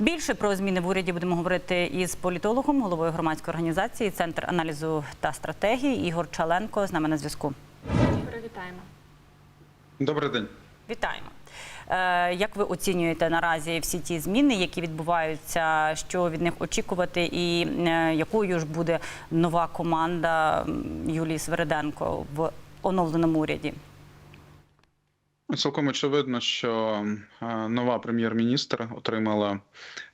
Більше про зміни в уряді будемо говорити із політологом, головою громадської організації Центр аналізу та стратегії Ігор Чаленко з нами на зв'язку. Ігоре, вітаємо. Добрий день. Вітаємо. Е, Як ви оцінюєте наразі всі ті зміни, які відбуваються, що від них очікувати, і е, якою ж буде нова команда Юлії Свериденко в оновленому уряді? Цілком очевидно, що е, нова прем'єр-міністр отримала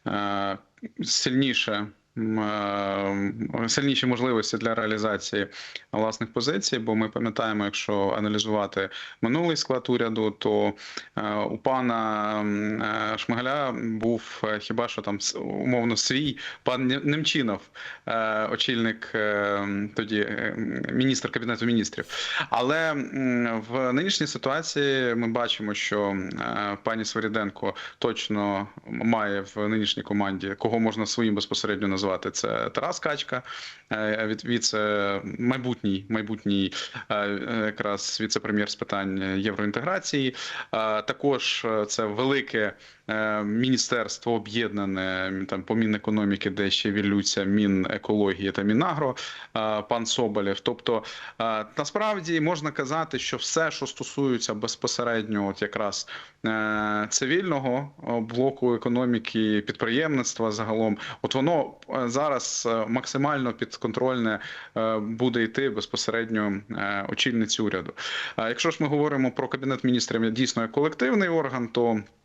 е, сильніше. Е, Сильніші можливості для реалізації власних позицій, бо ми пам'ятаємо, якщо аналізувати минулий склад уряду, то е, у пана е, Шмигаля був хіба що там умовно свій пан Немчинов, очільник тоді міністр кабінету міністрів. Але в нинішній ситуації ми бачимо, що пані Свиріденко точно має в нинішній команді, кого можна своїм безпосередньо назвати. Це Тарас Качка, е, від віце майбутній майбутній е, якраз віце-прем'єр з питань євроінтеграції. Е, Також це велике міністерство об'єднане там по Мінекономіки, де ще вілються Мінекології та Мінагро, е, пан Соболєв. Тобто е, насправді можна казати, що все, що стосується безпосередньо, от якраз е, цивільного е, блоку економіки, підприємництва загалом, от воно е, зараз е, максимально підконтрольне е, буде йти безпосередньо е, очільниці уряду. Якщо ж ми говоримо про кабінет міністрів, дійсно як колективний орган, то Е,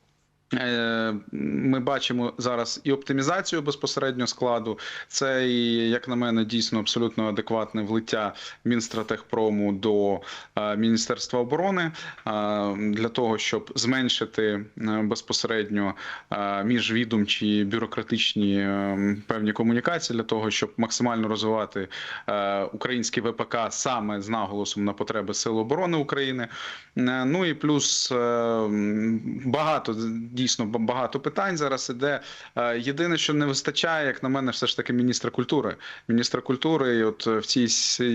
Ми бачимо зараз і оптимізацію безпосередньо складу. Це як на мене, дійсно абсолютно адекватне влиття Мінстратегпрому до е, Міністерства оборони е, для того, щоб зменшити е, безпосередньо е, міжвідомчі бюрократичні е, певні комунікації для того, щоб максимально розвивати е, український ВПК саме з наголосом на потреби Сил оборони України. Е, Ну і плюс е, багато дійсно багато питань зараз іде. Е, Єдине, що не вистачає, як на мене, все ж таки міністра культури. Міністра культури, і от в цій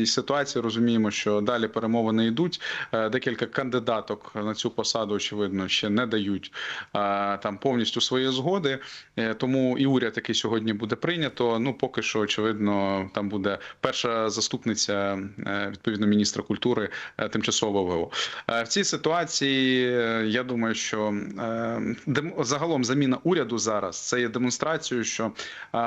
ситуації розуміємо, що далі перемовини йдуть. Е, Декілька кандидаток на цю посаду, очевидно, ще не дають е, там повністю свої згоди. Е, Тому і уряд, який сьогодні буде прийнято, ну поки що, очевидно, там буде перша заступниця е, відповідно міністра культури е, тимчасово ВО. Е, В цій ситуації е, я думаю, що е, загалом заміна уряду зараз це є демонстрацією, що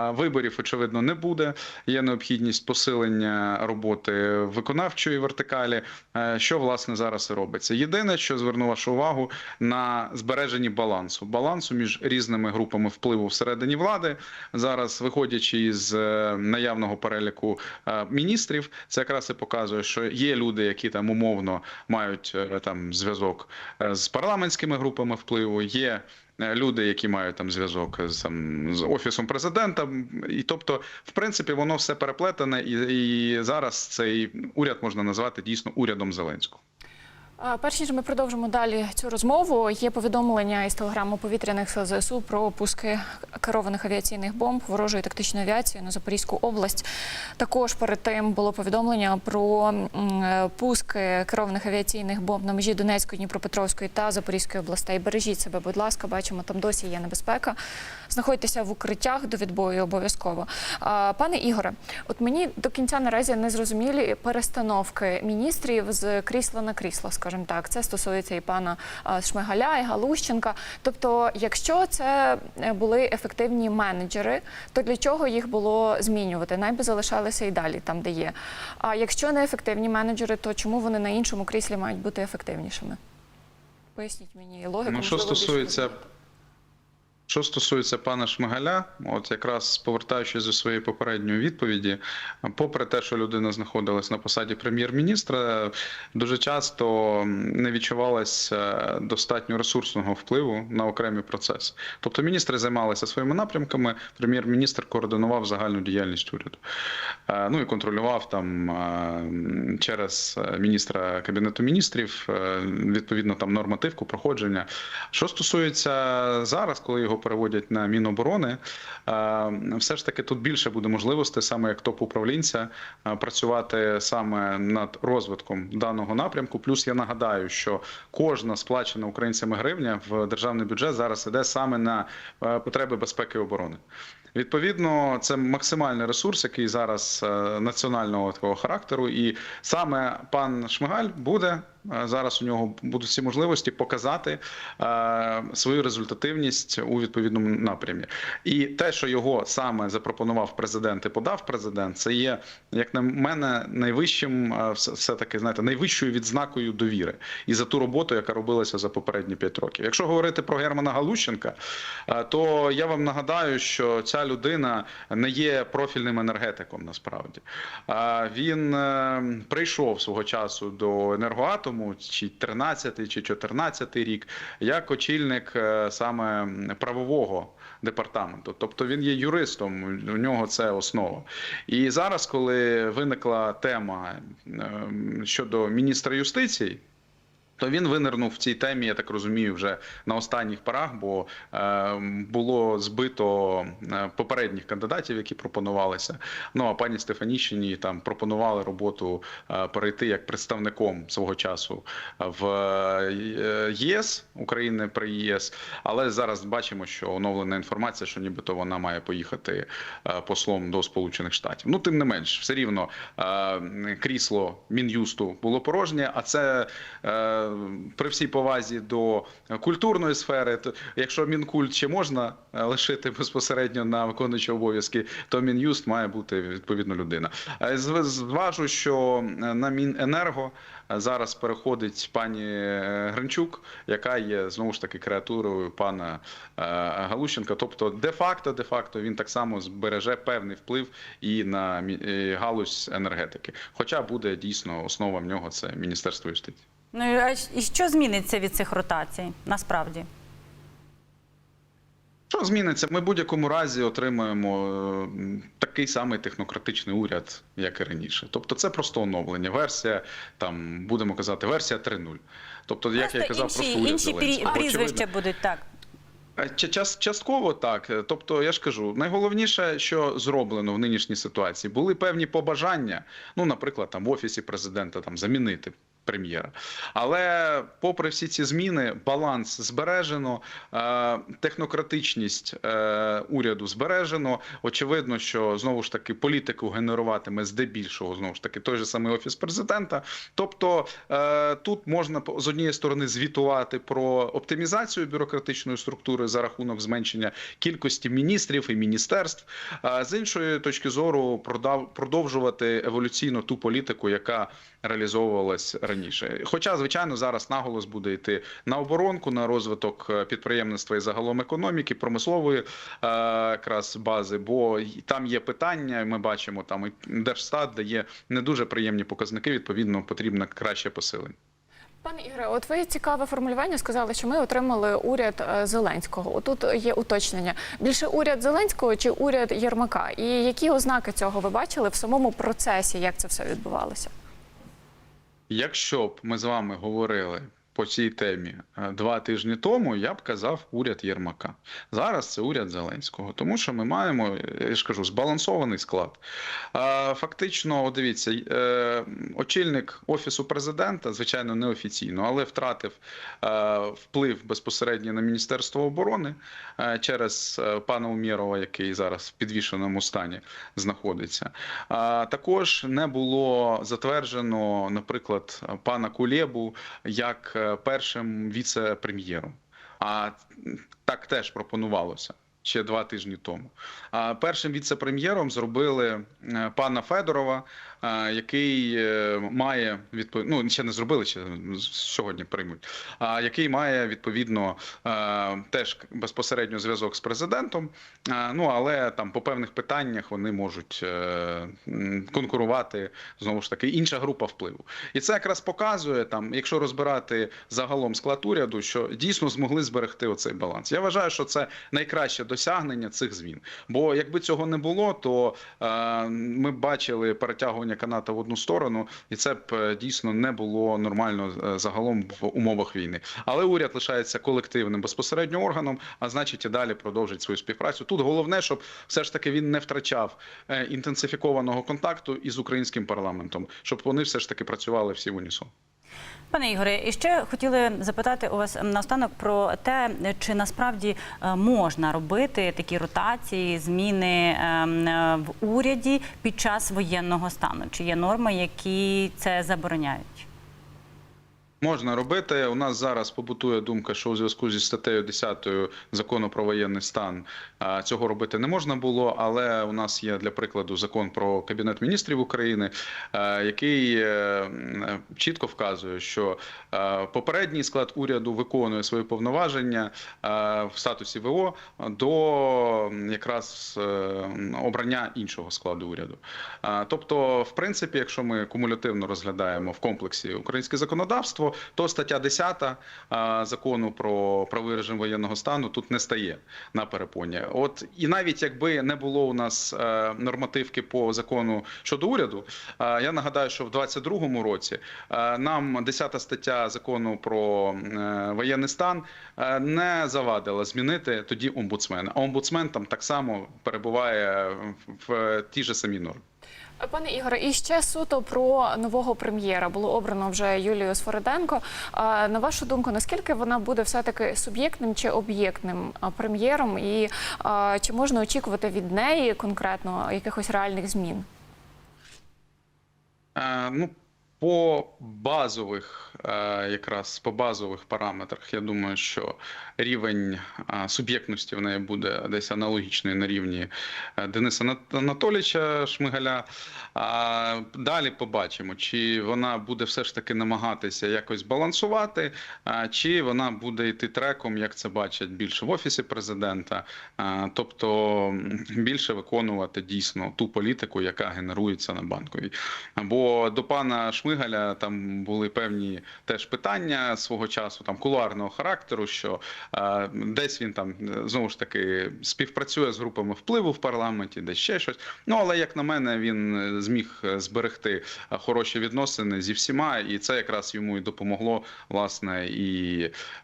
виборів очевидно не буде. Є необхідність посилення роботи виконавчої вертикалі. е, Що власне зараз і робиться? Єдине, що зверну вашу увагу на збереженні балансу балансу між різними групами впливу всередині влади. Зараз виходячи із е, наявного переліку е, міністрів, це якраз і показує, що є люди, які там умовно мають там зв'язок з парламентськими групами впливу. Є люди, які мають там зв'язок з з офісом президента, і тобто, в принципі, воно все переплетене, і, і зараз цей уряд можна назвати дійсно урядом Зеленського. Перш ніж ми продовжимо далі цю розмову, є повідомлення із телеграму повітряних сил ЗСУ про пуски керованих авіаційних бомб ворожої тактичної авіації на Запорізьку область. Також перед тим було повідомлення про е, пуски керованих авіаційних бомб на межі Донецької, Дніпропетровської та Запорізької областей. Бережіть себе, будь ласка, бачимо, там досі є небезпека. Знаходьтеся в укриттях до відбою обов'язково. Пане Ігоре, от мені до кінця наразі не зрозумілі перестановки міністрів з крісла на крісло, скажімо так. Це стосується і пана Шмигаля, і Галущенка. Тобто, якщо це е, були ефективні менеджери, то для чого їх було змінювати? Найби залишалися і далі там, де є. А якщо не ефективні менеджери, то чому вони на іншому кріслі мають бути ефективнішими? Поясніть мені логіку. Ну, що стосується розумію. Що стосується пана Шмигаля, от якраз повертаючись до своєї попередньої відповіді, попри те, що людина знаходилась на посаді прем'єр-міністра, дуже часто не відчувалось е, достатньо ресурсного впливу на окремі процеси. Тобто міністри займалися своїми напрямками, прем'єр-міністр координував загальну діяльність уряду. Е, Ну і контролював там е, через міністра кабінету міністрів е, відповідно там нормативку проходження. Що стосується зараз, коли його переводять на Міноборони, е, все ж таки тут більше буде можливостей, саме як топ-управлінця, е, працювати саме над розвитком даного напрямку. Плюс я нагадаю, що кожна сплачена українцями гривня в державний бюджет зараз іде саме на е, потреби безпеки і оборони. Відповідно, це максимальний ресурс, який зараз е, національного такого характеру, і саме пан Шмигаль буде е, зараз. У нього будуть всі можливості показати е, свою результативність у відповідному напрямі. І те, що його саме запропонував президент і подав президент, це є, як на мене, найвищим все- все-таки знаєте, найвищою відзнакою довіри і за ту роботу, яка робилася за попередні п'ять років. Якщо говорити про Германа Галущенка, то я вам нагадаю, що ця людина не є профільним енергетиком. Насправді Е, він е, прийшов свого часу до енергоатому, чи 13 чи 14 рік, як очільник е, саме правового департаменту. Тобто він є юристом, у нього це основа. І зараз, коли виникла тема ем, щодо міністра юстиції. То він винирнув в цій темі, я так розумію, вже на останніх порах, бо е, було збито е, попередніх кандидатів, які пропонувалися. Ну а пані Стефаніщині там пропонували роботу е, перейти як представником свого часу в е, ЄС України при ЄС. Але зараз бачимо, що оновлена інформація, що нібито вона має поїхати послом до Сполучених Штатів. Ну тим не менш, все рівно е, крісло мін'юсту було порожнє, а це. При всій повазі до культурної сфери, то якщо мінкульт ще можна е, лишити безпосередньо на виконуючого обов'язки, то мін'юст має бути відповідно людина. Е, Зважу, що е, на Міненерго зараз переходить пані Гринчук, яка є знову ж таки креатурою пана Галущенка. Тобто, де-факто, де-факто він так само збереже певний вплив і на галузь енергетики. Хоча буде дійсно основа в нього це Міністерство юстиції. Ну а і що зміниться від цих ротацій насправді? Що зміниться? Ми в будь-якому разі отримаємо е, такий самий технократичний уряд, як і раніше. Тобто, це просто оновлення. Версія там будемо казати, версія 3.0. Тобто, як я Просто казав, інші, просто уряд інші Зеленського. прізвища Очевидно. будуть так. Час- Частково так. Тобто, я ж кажу, найголовніше, що зроблено в нинішній ситуації, були певні побажання. Ну, наприклад, там в офісі президента там замінити. Прем'єра, але попри всі ці зміни, баланс збережено, е, технократичність е, уряду збережено. Очевидно, що знову ж таки політику генеруватиме здебільшого знову ж таки той же самий офіс президента. Тобто е, тут можна з однієї сторони звітувати про оптимізацію бюрократичної структури за рахунок зменшення кількості міністрів і міністерств. З іншої точки зору, продовжувати еволюційно ту політику, яка реалізовувалась раніше. Хоча, звичайно, зараз наголос буде йти на оборонку, на розвиток е, підприємництва і загалом економіки, промислової е, якраз бази, бо там є питання. Ми бачимо, там і Держстат дає не дуже приємні показники. Відповідно, потрібно краще посилення. Пане Ігоре, от ви цікаве формулювання сказали, що ми отримали уряд е, Зеленського. Отут є уточнення: більше уряд Зеленського чи уряд Єрмака? І які ознаки цього ви бачили в самому процесі, як це все відбувалося? Якщо б ми з вами говорили по цій темі е, два тижні тому, я б казав уряд Єрмака. Зараз це уряд Зеленського, тому що ми маємо, я ж кажу, збалансований склад. Е, Фактично, дивіться, е, очільник офісу президента, звичайно, неофіційно, але втратив вплив безпосередньо на Міністерство оборони через пана Умєрова, який зараз в підвішеному стані знаходиться. Також не було затверджено, наприклад, пана Кулєбу як першим віце-прем'єром. А так теж пропонувалося. Ще два тижні тому. А першим віце-прем'єром зробили е, пана Федорова, який е, має відпов... ну ще не зробили, ще сьогодні приймуть. А який має відповідно теж безпосередньо зв'язок з президентом. Ну але там по певних питаннях вони можуть е, конкурувати знову ж таки інша група впливу. І це якраз показує там, якщо розбирати загалом склад уряду, що дійсно змогли зберегти оцей баланс. Я вважаю, що це найкраще досягнення цих змін. Бо якби цього не було, то е, ми бачили перетягування каната в одну сторону, і це б е, дійсно не було нормально е, загалом в умовах війни. Але уряд лишається колективним безпосередньо органом, а значить і далі продовжить свою співпрацю. Тут головне, щоб все ж таки він не втрачав е, інтенсифікованого контакту із українським парламентом, щоб вони все ж таки працювали всі в унісон. Пане Ігоре, і ще хотіли запитати у вас наостанок про те, чи насправді е, можна робити такі ротації, зміни ем, е, в уряді під час воєнного стану? Чи є норми, які це забороняють? Можна робити. У нас зараз побутує думка, що у зв'язку зі статтею 10 закону про воєнний стан цього робити не можна було. Але у нас є для прикладу закон про кабінет міністрів України, який е, чітко вказує, що попередній склад уряду виконує свої повноваження в статусі ВО до якраз е, обрання іншого складу уряду. Тобто, в принципі, якщо ми кумулятивно розглядаємо в комплексі українське законодавство, то стаття 10 а, закону про правовий режим воєнного стану тут не стає на перепоні. От і навіть якби не було у нас е, нормативки по закону щодо уряду, е, я нагадаю, що в 22-му році е, нам 10 стаття закону про воєнний стан не завадила змінити тоді омбудсмена. А омбудсмен там так само перебуває в, в тій же самій нормі. Пане Ігоре, і ще суто про нового прем'єра було обрано вже Юлію Сфориденко. На вашу думку, наскільки вона буде все-таки суб'єктним чи об'єктним прем'єром, і чи можна очікувати від неї конкретно якихось реальних змін? Е, Ну, по базових, якраз по базових параметрах, я думаю, що рівень е, суб'єктності в неї буде десь аналогічний на рівні е, Дениса Анат- Анатолійовича Шмигаля. Далі побачимо, чи вона буде все ж таки намагатися якось балансувати, чи вона буде йти треком, як це бачать більше в офісі президента, тобто більше виконувати дійсно ту політику, яка генерується на банковій. Бо до пана Шмигаля там були певні теж питання свого часу, там кулуарного характеру, що е, десь він там е, знову ж таки співпрацює з групами впливу в парламенті, десь ще щось. Ну але як на мене, він е, зміг е, зберегти хороші відносини зі всіма, і це якраз йому і допомогло власне і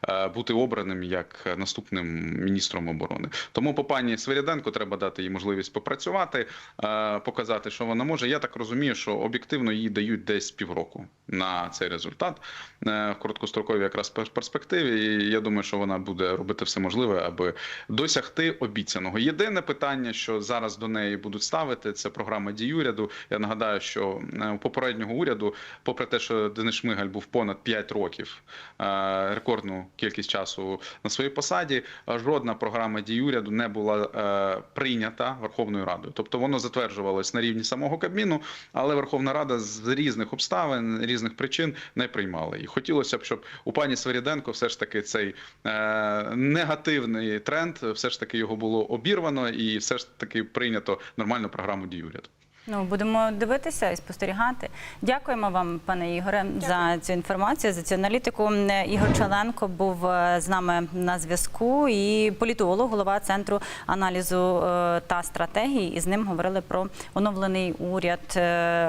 е, бути обраним як наступним міністром оборони. Тому по пані Свиріденко треба дати їй можливість попрацювати, е, показати, що вона може. Я так розумію, що об'єктивно їй дають десь півроку на цей результат в короткостроковій якраз пер- перспективі. І я думаю, що вона буде робити все можливе, аби досягти обіцяного. Єдине питання, що зараз до неї будуть ставити, це програма дій уряду. Я нагадаю, що е, у попереднього уряду, попри те, що Денис Шмигаль був понад 5 років е, рекордну кількість часу на своїй посаді, е, жодна програма дій уряду не була е, прийнята Верховною Радою. Тобто воно затверджувалось на рівні самого Кабміну, але Верховна Рада з різних обставин, різних причин не приймала. І хотілося б, щоб у пані Свиріденко все ж таки цей е, негативний тренд, все ж таки його було обірвано, і все ж таки прийнято нормальну програму дій уряду. Ну, будемо дивитися і спостерігати. Дякуємо вам, пане Ігоре, за цю інформацію, за цю аналітику. Е, Ігор Чаленко був е, з нами на зв'язку і політолог, голова центру аналізу е, та стратегії. І з ним говорили про оновлений уряд,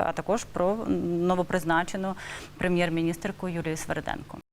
а також про новопризначену прем'єр-міністрку Юлію Сверденко.